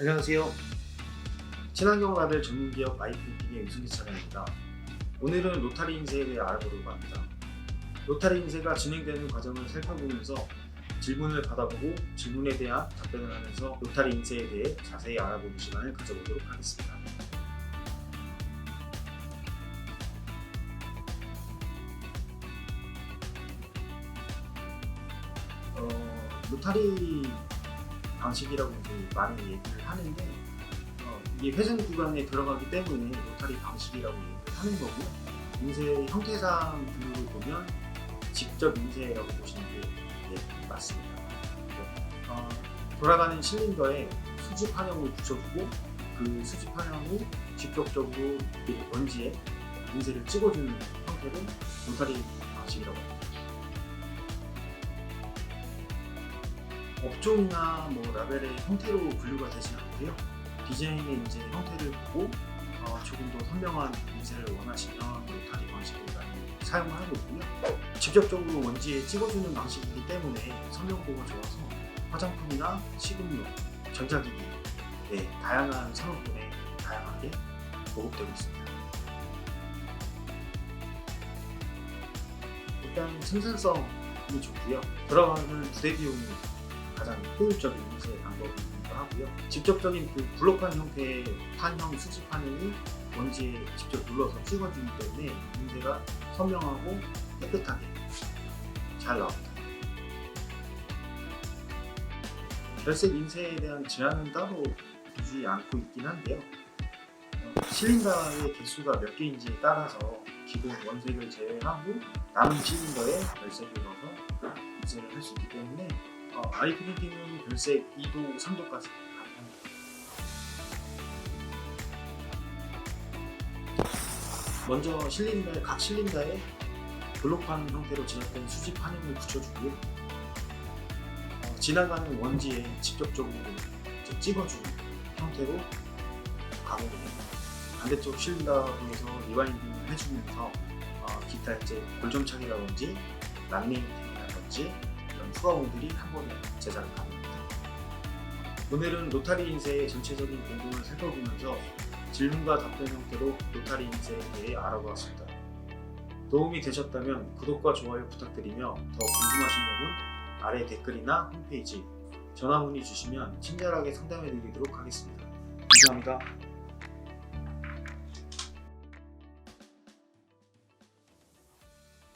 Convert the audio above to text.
안녕하세요. 친환경 라벨 전문기업 아이프팅의 유승기 차장입니다. 오늘은 로타리 인쇄에 대해 알아보려고 합니다. 로타리 인쇄가 진행되는 과정을 살펴보면서 질문을 받아보고 질문에 대한 답변을 하면서 로타리 인쇄에 대해 자세히 알아보는 시간을 가져보도록 하겠습니다. 어, 로타리 방식이라고 이제 많이 얘기를 하는데 어, 이게 회전 구간에 들어가기 때문에 로타리 방식이라고 얘기를 하는 거고 인쇄 형태상 분류를 보면 직접 인쇄라고 보시는 게 네, 맞습니다. 어, 돌아가는 실린더에 수직 환영을 붙여주고 그 수직 환영을 직접적으로 이 원지에 인쇄를 찍어주는 형태를 로타리 방식이라고 합니다. 업종이나 뭐 라벨의 형태로 분류가 되지 않고요. 디자인의 이제 형태를 보고 어, 조금 더 선명한 인쇄를 원하시면 로타리 방식을 많이 사용하고 있고요. 직접적으로 원지에 찍어주는 방식이기 때문에 선명도가 좋아서 화장품이나 식음료, 전자기기 네, 다양한 산업군에 다양하게 보급되고 있습니다. 일단 생산성이 좋고요. 들어가는 부대 비용이 가장 효율적인 인쇄 방법이기도 하고요. 직접적인 그 블록판 형태의 판형 수집판을 원지에 직접 눌러서 찍어주기 때문에 인쇄가 선명하고 깨끗하게 잘 나옵니다. 결색 인쇄에 대한 제한은 따로 두지 않고 있긴 한데요. 어, 실린더의 개수가 몇 개인지에 따라서 기본 원색을 제외하고 남은 실린더에 결색을 넣어서 인쇄를 할 수 있기 때문에 어, 아이 프린팅은 별색 2도, 3도까지 가능합니다. 먼저 실린더에 각 실린더에 블록판 형태로 제작된 수직 판형을 붙여주고요. 어, 지나가는 원지에 직접적으로 찍어주는 형태로 가공을 합니다. 반대쪽 실린더에서 리와인딩을 해주면서 어, 기타 이제 골점착이라든지 락네이팅이라든지 이런 후가공들이 한 번에 제작을 가능합니다. 오늘은 로타리 인쇄의 전체적인 공부를 살펴보면서 질문과 답변 형태로 로타리 인쇄에 대해 알아보았습니다. 도움이 되셨다면 구독과 좋아요 부탁드리며 더 궁금하신 점은 아래 댓글이나 홈페이지, 전화 문의 주시면 친절하게 상담해 드리도록 하겠습니다. 감사합니다.